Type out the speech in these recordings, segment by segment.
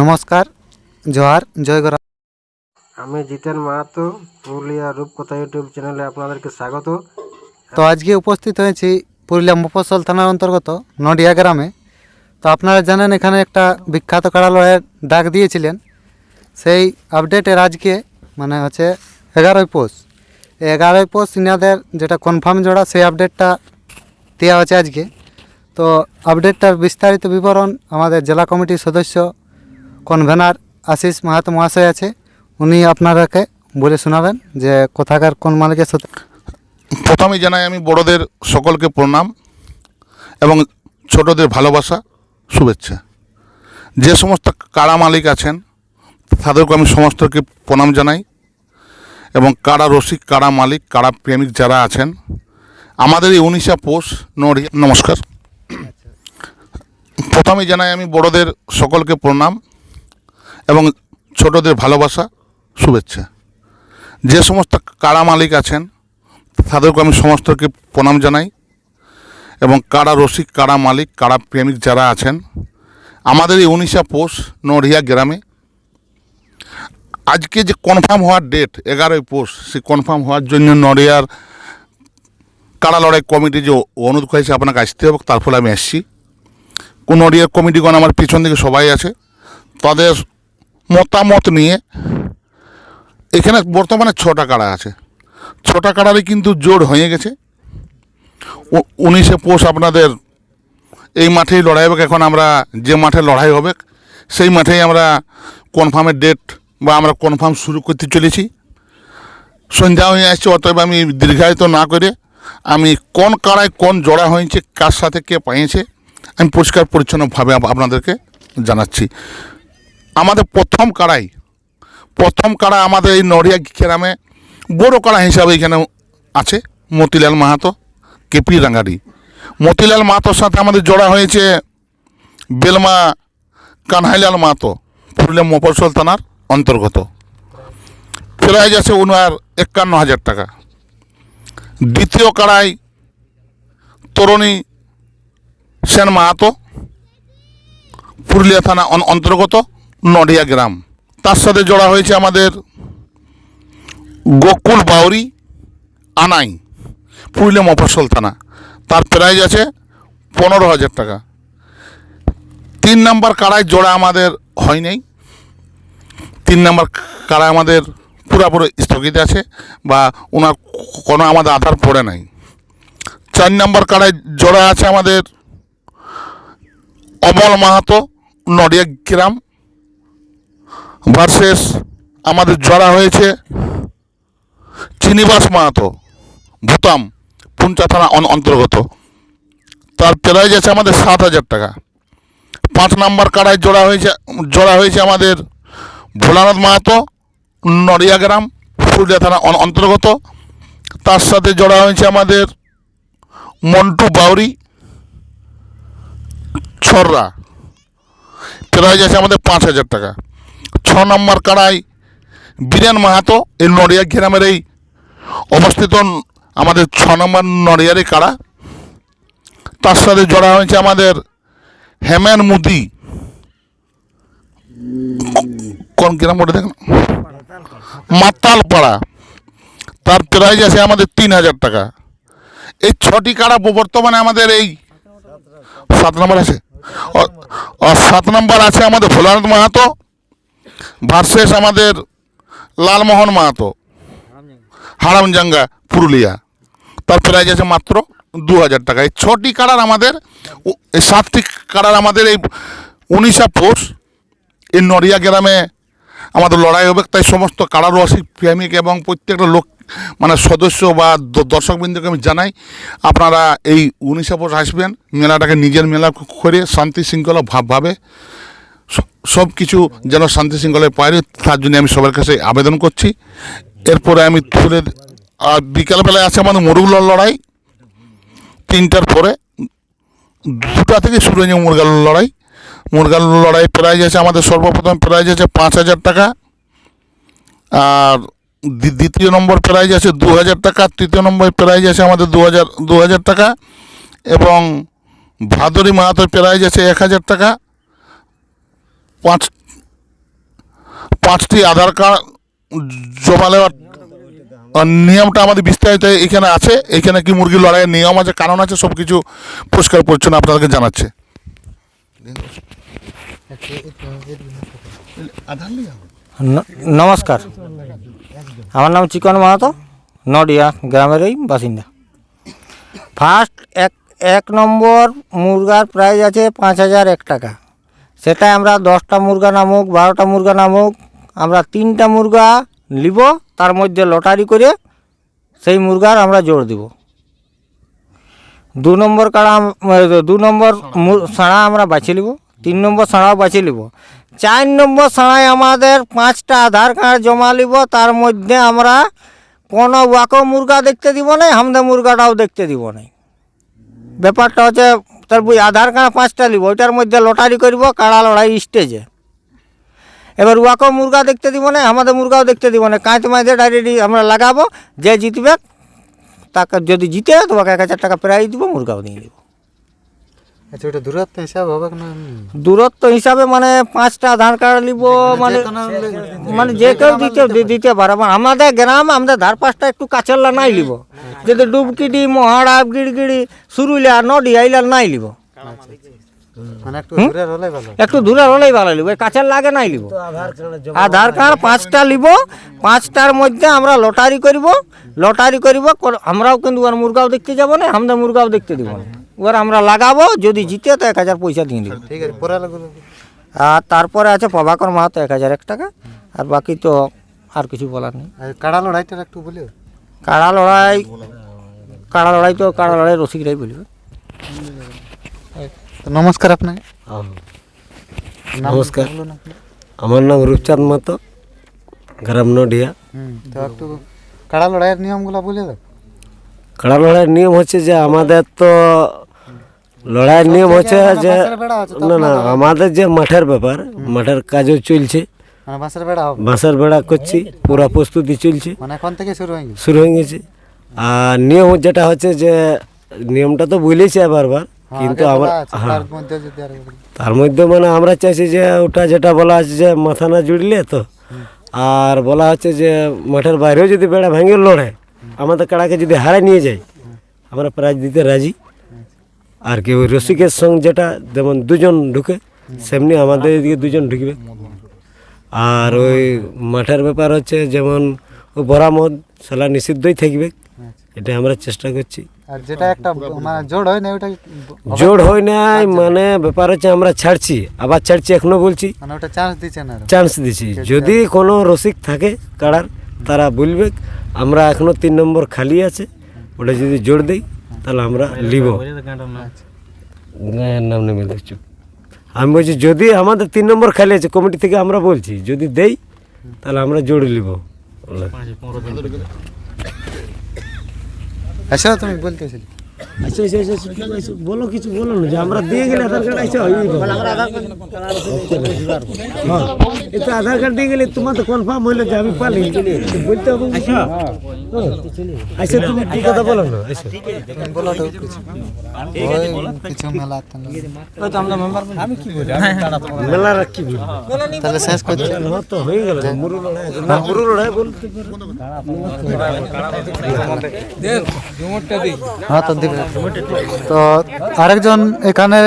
নমস্কার জোহার জয় গরা আমি জিতেন মাহাতো পুরুলিয়া রূপকথা ইউটিউব চ্যানেলে আপনাদেরকে স্বাগত। তো আজকে উপস্থিত হয়েছি পুরুলিয়া মফস্বল থানার অন্তর্গত নডিয়া গ্রামে। তো আপনারা জানেন এখানে একটা বিখ্যাত কাড়া লড়াইয়ের ডাক দিয়েছিলেন। সেই আপডেটের আজকে মানে হচ্ছে এগারোই পৌষ। এগারোই পৌষ ইনাদের যেটা কনফার্ম জোড়া সেই আপডেটটা দেওয়া হচ্ছে আজকে। তো আপডেটটার বিস্তারিত বিবরণ আমাদের জেলা কমিটির সদস্য কনভেনার আশিস মাহাতো মহাশয় আছে, উনি আপনাদেরকে বলে শোনাবেন যে কোথাকার কোন মালিকের সাথে। প্রথমে জানাই আমি বড়দের সকলকে প্রণাম এবং ছোটদের ভালোবাসা, শুভেচ্ছা। যে সমস্ত কারা মালিক আছেন, তাদেরকে আমি সমস্তকে প্রণাম জানাই এবং কারা রসিক, কারা মালিক, কারা প্রেমিক যারা আছেন, আমাদের এই উনিশা পোষ নড়িয়া নমস্কার। প্রথমে জানাই আমি বড়দের সকলকে প্রণাম। এবং ছোটদের ভালোবাসা, শুভেচ্ছা। যে সমস্ত কারা মালিক আছেন, তাদেরকে আমি সমস্তকে প্রণাম জানাই এবং কারা রসিক, কারা মালিক, কারা প্রেমিক যারা আছেন, আমাদের এই উনিশা পোষ নড়িয়া গ্রামে আজকে যে কনফার্ম হওয়ার ডেট এগারোই পোষ, সেই কনফার্ম হওয়ার জন্য নড়িয়ার কারা লড়াই কমিটি যে অনুরোধ করেছে, আপনাকে আসতে হবে, তার ফলে আমি এসেছি। কোন নড়িয়ার কমিটিগণ আমার পিছন দিকে সবাই আছে। তাদের মতামত নিয়ে এখানে বর্তমানে ছটা কাড়া আছে। ছটা কাড়ারই কিন্তু জোর হয়ে গেছে। উনিশে পোষ আপনাদের এই মাঠেই লড়াই হবে, এখন আমরা যে মাঠে লড়াই হবে, সেই মাঠেই আমরা কনফার্মের ডেট বা আমরা কনফার্ম শুরু করতে চলেছি। সন্ধ্যা হয়ে আসছে, অতএব আমি দীর্ঘায়িত না করে আমি কোন কাড়ায় কোন জোড়া হয়েছে, কার সাথে কে পাইছে, আমি পরিষ্কার পরিচ্ছন্নভাবে আপনাদেরকে জানাচ্ছি। আমাদের প্রথম কাড়াই, প্রথম কাড়া আমাদের এই নড়িয়া গ্রামে বড় কাড়া হিসাবে এখানে আছে, মতিলাল মাহাতো, কেপি রাঙ্গাড়ি। মতিলাল মাহাতোর সাথে আমাদের জোড়া হয়েছে বেলমা কানহাইলাল মাহাতো, পুরুলিয়া মফসল থানার অন্তর্গত। প্রাইজ আছে উনার একান্ন হাজার টাকা। দ্বিতীয় কাড়াই তরুণী সেন মাহাতো, পুরুলিয়া থানা অন্তর্গত। নডিয়া গ্রাম। তার সাথে জোড়া হয়েছে আমাদের গোকুল বাউরি, আনাই, পুরুলিয়া মফস্বল থানা। তার প্রাইজ আছে পনেরো হাজার টাকা। তিন নাম্বার কাড়ায় জোড়া আমাদের হয় নাই। তিন নাম্বার কাড়া আমাদের পুরাপুরি স্থগিত আছে বা ওনার কোনো আমাদের আধার পড়ে নাই। চার নাম্বার কাড়ায় জোড়া আছে আমাদের অমল মাহাতো, নডিয়া গ্রাম। ভার্সেস, আমাদের জড়া হয়েছে চিনিবাস মাহাতো, ভূতাম, পুঞ্চা থানা অন- অন্তর্গত। তার প্রাইজ আছে আমাদের সাত হাজার টাকা। পাঁচ নাম্বার কাড়ায় জোড়া হয়েছে জোড়া হয়েছে আমাদের ভোলানাথ মাহাতো, নড়িয়া গ্রাম, পুরুলিয়া থানা অন- অন্তর্গত। তার সাথে জোড়া হয়েছে আমাদের মন্টু বাউরি, ছররা। প্রাইজ আছে আমাদের পাঁচ হাজার টাকা। ছ নম্বর কাড়াই বীরেন মাহাতো এই নড়িয়া গ্রামের এই অবস্থিত আমাদের ছ নম্বর নড়িয়ারি কাড়া। তার সাথে জড়া হয়েছে আমাদের হেমেন মুদি। কোন গ্রাম ওটা দেখেন? মাতালপাড়া। তার প্রাইজ আছে আমাদের তিন হাজার টাকা। এই ছটি কাড়া বর্তমানে আমাদের এই সাত নম্বর আছে। সাত নম্বর আছে আমাদের ভোলানাথ মাহাতো। ভার্সেস আমাদের লালমোহন মাহাতো, হারামজাঙ্গা, পুরুলিয়া। তার প্রাইজ আছে মাত্র দু হাজার টাকা। এই ছটি কাড়ার আমাদের এই সাতটি কাড়ার আমাদের এই উনিশা পোষ এই নড়িয়া গ্রামে আমাদের লড়াই হবে, তাই সমস্ত কাড়া রসিক, প্রেমিক এবং প্রত্যেকটা লোক মানে সদস্য বা দর্শকবৃন্দকে আমি জানাই, আপনারা এই উনিশা পোষ আসবেন, মেলাটাকে নিজের মেলা করে শান্তি শৃঙ্খলা ভাবভাবে সব কিছু যেন শান্তি শৃঙ্খলায় পাই তার জন্য আমি সবার কাছে আবেদন করছি। এরপরে আমি তুলে আর বিকালবেলায় আছে আমাদের মুরগুলোর লড়াই, তিনটার পরে দুটা থেকে শুরু হয়ে যাবে মুরগার লড়াই। মুরগার লড়াই প্রাইজ আছে আমাদের সর্বপ্রথম প্রাইজ আছে পাঁচ হাজার টাকা, আর দ্বি- দ্বিতীয় নম্বর প্রাইজ আছে দু হাজার টাকা, তৃতীয় নম্বর প্রাইজ আছে আমাদের দু হাজার দু হাজার টাকা, এবং ভাদরী মাহাতোর প্রাইজ আছে এক হাজার টাকা পাঁচ, পাঁচটি আধার কার্ড জমা নেওয়ার নিয়মটা আমাদের বিস্তারিত এখানে আছে। এখানে কি মুরগির লড়াইয়ের নিয়ম আছে, কারণ আছে সব কিছু পরিষ্কার পরিচ্ছন্ন আপনাদেরকে জানাচ্ছে। নমস্কার। আমার নাম চিকন মাহাতো, নডিয়া গ্রামের এই বাসিন্দা। ফার্স্ট, এক এক নম্বর মুরগার প্রাইস আছে পাঁচ হাজার এক টাকা। সেটা আমরা দশটা মুরগা নামুক, বারোটা মুরগা নামুক, আমরা তিনটা মুরগা নিব, তার মধ্যে লটারি করে সেই মুরগার আমরা জোর দিব। দু নম্বর কাড়া, দু নম্বর সাড়া আমরা বাছি নিব, তিন নম্বর সাড়াও বাছি নিব। চার নম্বর সাড়ায় আমাদের পাঁচটা আধার কার্ড জমা নিব, তার মধ্যে আমরা কোনো ওয়াকো মুরগা দেখতে দিব না হামদা মুরগাটাও দেখতে দিব না ব্যাপারটা হচ্ছে তার বই আধার কার্ড পাঁচটা নিব, ওইটার মধ্যে লটারি করব, কাড়া লড়াই স্টেজে। এবার উয়াকেও মুরগা দেখতে দিব না, আমাদের মুরগাও দেখতে দিব না। কাঁচ মাঝে ডাইরেক্ট আমরা লাগাবো, যে জিতবে, তাকে যদি জিতে, তোমাকে এক হাজার টাকা প্রাইজ দিব, মুরগাও নিয়ে দিব আচ্ছা ওটা দূরত্ব হিসাব হবে না দূরত্ব হিসাবে মানে পাঁচটা আধার কার্ড নিব মানে মানে যে কেউ দিতে দিতে পারে। মানে আমাদের গ্রাম আমাদের ধার পাঁচটা একটু কাছেরলা নাই লিব। যদি ডুবকিডি মহাড়া গিড়গিড়ি সুরুলিয়া নডি আইলার নাই লিব। মানে একটু দূরে হলেই ভালো। লিব। কাছের লাগে নাই লিব। আধার কার্ড পাঁচটা লিব। পাঁচটার মধ্যে আমরা লটারি করব। লটারি করব আমরাও কিন্তু ওর মুরগাও দেখতে যাব না আমাদের মুরগাও দেখতে দিব না। ওর আমরা লাগাবো যদি জিতে তো এক হাজার পয়সা দিয়ে দিব। ঠিক আছে পরে আর তারপরে আছে প্রভাকর মাহাতো এক হাজার এক টাকা আর বাকি তো আর কিছু বলার নেই। আর কাড়া লড়াইটা একটু বলিও। কাড়া লড়াই কাড়া লড়াই তো কাড়া লড়াই রসিকরাই বলবে। নমস্কার আপনাকে। নমস্কার। আমার নাম রূপচাঁদ মাতো গ্রাম নডিয়া তো একটু কাড়া লড়াইয়ের নিয়মগুলো বলে দাও। কাড়া লড়াইয়ের নিয়ম হচ্ছে যে আমাদের তো লড়াইয়ের নিয়ম হচ্ছে যে না না আমাদের যে মাঠের ব্যাপার মাঠের কাজও চলছে। মানে বাঁশের বেড়া বাঁশের বেড়া করছি পুরো প্রস্তুতি চলছে। মানে এখন থেকে শুরু হয়ে গেছে? শুরু হয়ে গেছে। আর নিয়ম যেটা হচ্ছে যে নিয়মটা তো বলেছি বারবার হ্যাঁ, কিন্তু আমরা হ্যাঁ। তার মধ্যে মানে আমরা চাইছি যে ওটা যেটা বলা আছে যে মাথা না জুড়লে তো। আর বলা হচ্ছে যে মাঠের বাইরেও যদি বেড়া ভেঙে লড়ে আমাদের কাড়াকে যদি হারে নিয়ে যায় আমরা প্রাইজ দিতে রাজি। আর কি ওই রসিকের সঙ্গে যেটা যেমন দুজন ঢুকে সেমনি আমাদের এদিকে দুজন ঢুকবে। আর ওই মাঠের ব্যাপার হচ্ছে যেমন ওই বরামদ সেলা নিষিদ্ধই থাকবে। এটা আমরা চেষ্টা করছি। আর যেটা একটা মানে জোড় হয় না ওটা জোর হয় নাই মানে ব্যাপার হচ্ছে আমরা ছাড়ছি আবার ছাড়ছি এখনও বলছি। মানে ওটা চান্স দিচ্ছে না চান্স দিছি। যদি কোনো রসিক থাকে কাড়ার তারা বলবে আমরা এখনও তিন নম্বর খালি আছে ওটা যদি জোর দেই তাহলে আমরা নিব গায়ের নাম নেমে দেখছ আমি বলছি যদি আমাদের তিন নম্বর খালি আছে কমিটি থেকে আমরা বলছি যদি দেই তাহলে আমরা জোড়ে লিব। আচ্ছা তুমি বলতেছিলে আচ্ছা আচ্ছা আচ্ছা বলো কিছু বলো না যে আমরা দিয়ে গেলে আধার কার্ড আচ্ছা হ্যাঁ এটা আধার কার্ড দিয়ে গেলে তোমার তো কনফার্ম হইল যে আমি পালি বলতে হবে আচ্ছা। আচ্ছা তুমি কি কথা বলো না আচ্ছা। বলো তো কিছু কিছু মেলা মেলার কি বলব? তাহলে শেষ করছি। হ্যাঁ তো হয়ে গেল মুরু লড়াই না মুরু লড়াই বলতে হ্যাঁ তো দিবে। তো আরেকজন এখানে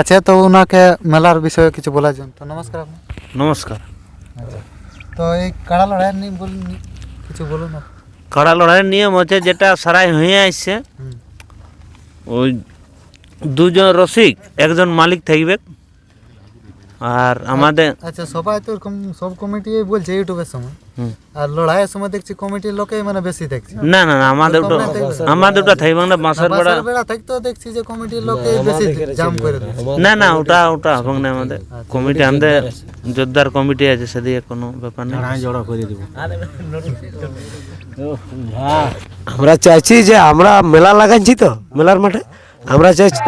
আছে তো ওনাকে মেলার বিষয়ে কিছু বলার জন্য। তো নমস্কার আপনি। নমস্কার। তো এই কাড়া লড়াইয়ের নিয়ে বলুন কিছু বলুন। কাড়া লড়াইয়ের নিয়ম হচ্ছে যেটা সারাই হয়ে আসছে ওই দুজন রসিক একজন মালিক থাকবে আর আমাদের আচ্ছা সবাই তো এরকম সব কমিটি বলছে ইউটিউবের সময়। হুম। আর লড়াইয়ের সময় দেখছি কমিটির লোকেই মানে বেশি দেখছি। না না না আমাদের ওটা আমাদের ওটা থাই বাংলা বাঁশের বেড়া বাসের বেড়া থাকতেও দেখছি যে কমিটির লোকেই বেশি জাম করে না না ওটা ওটা হবে না আমাদের। কমিটি আমাদের যোদ্ধার কমিটি আছে সেদিকে কোনো ব্যাপার নেই জড়ো করে দেবো। আমরা চাইছি যে আমরা মেলা লাগাচ্ছি তো মেলার মাঠে। আমরা চাইছি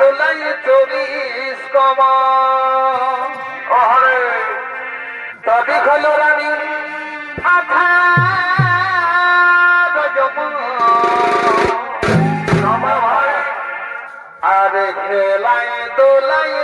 দোলাই চল্লিশ কমা। দাবি তবে রানী। আখা আরে দোলাই চল্লিশ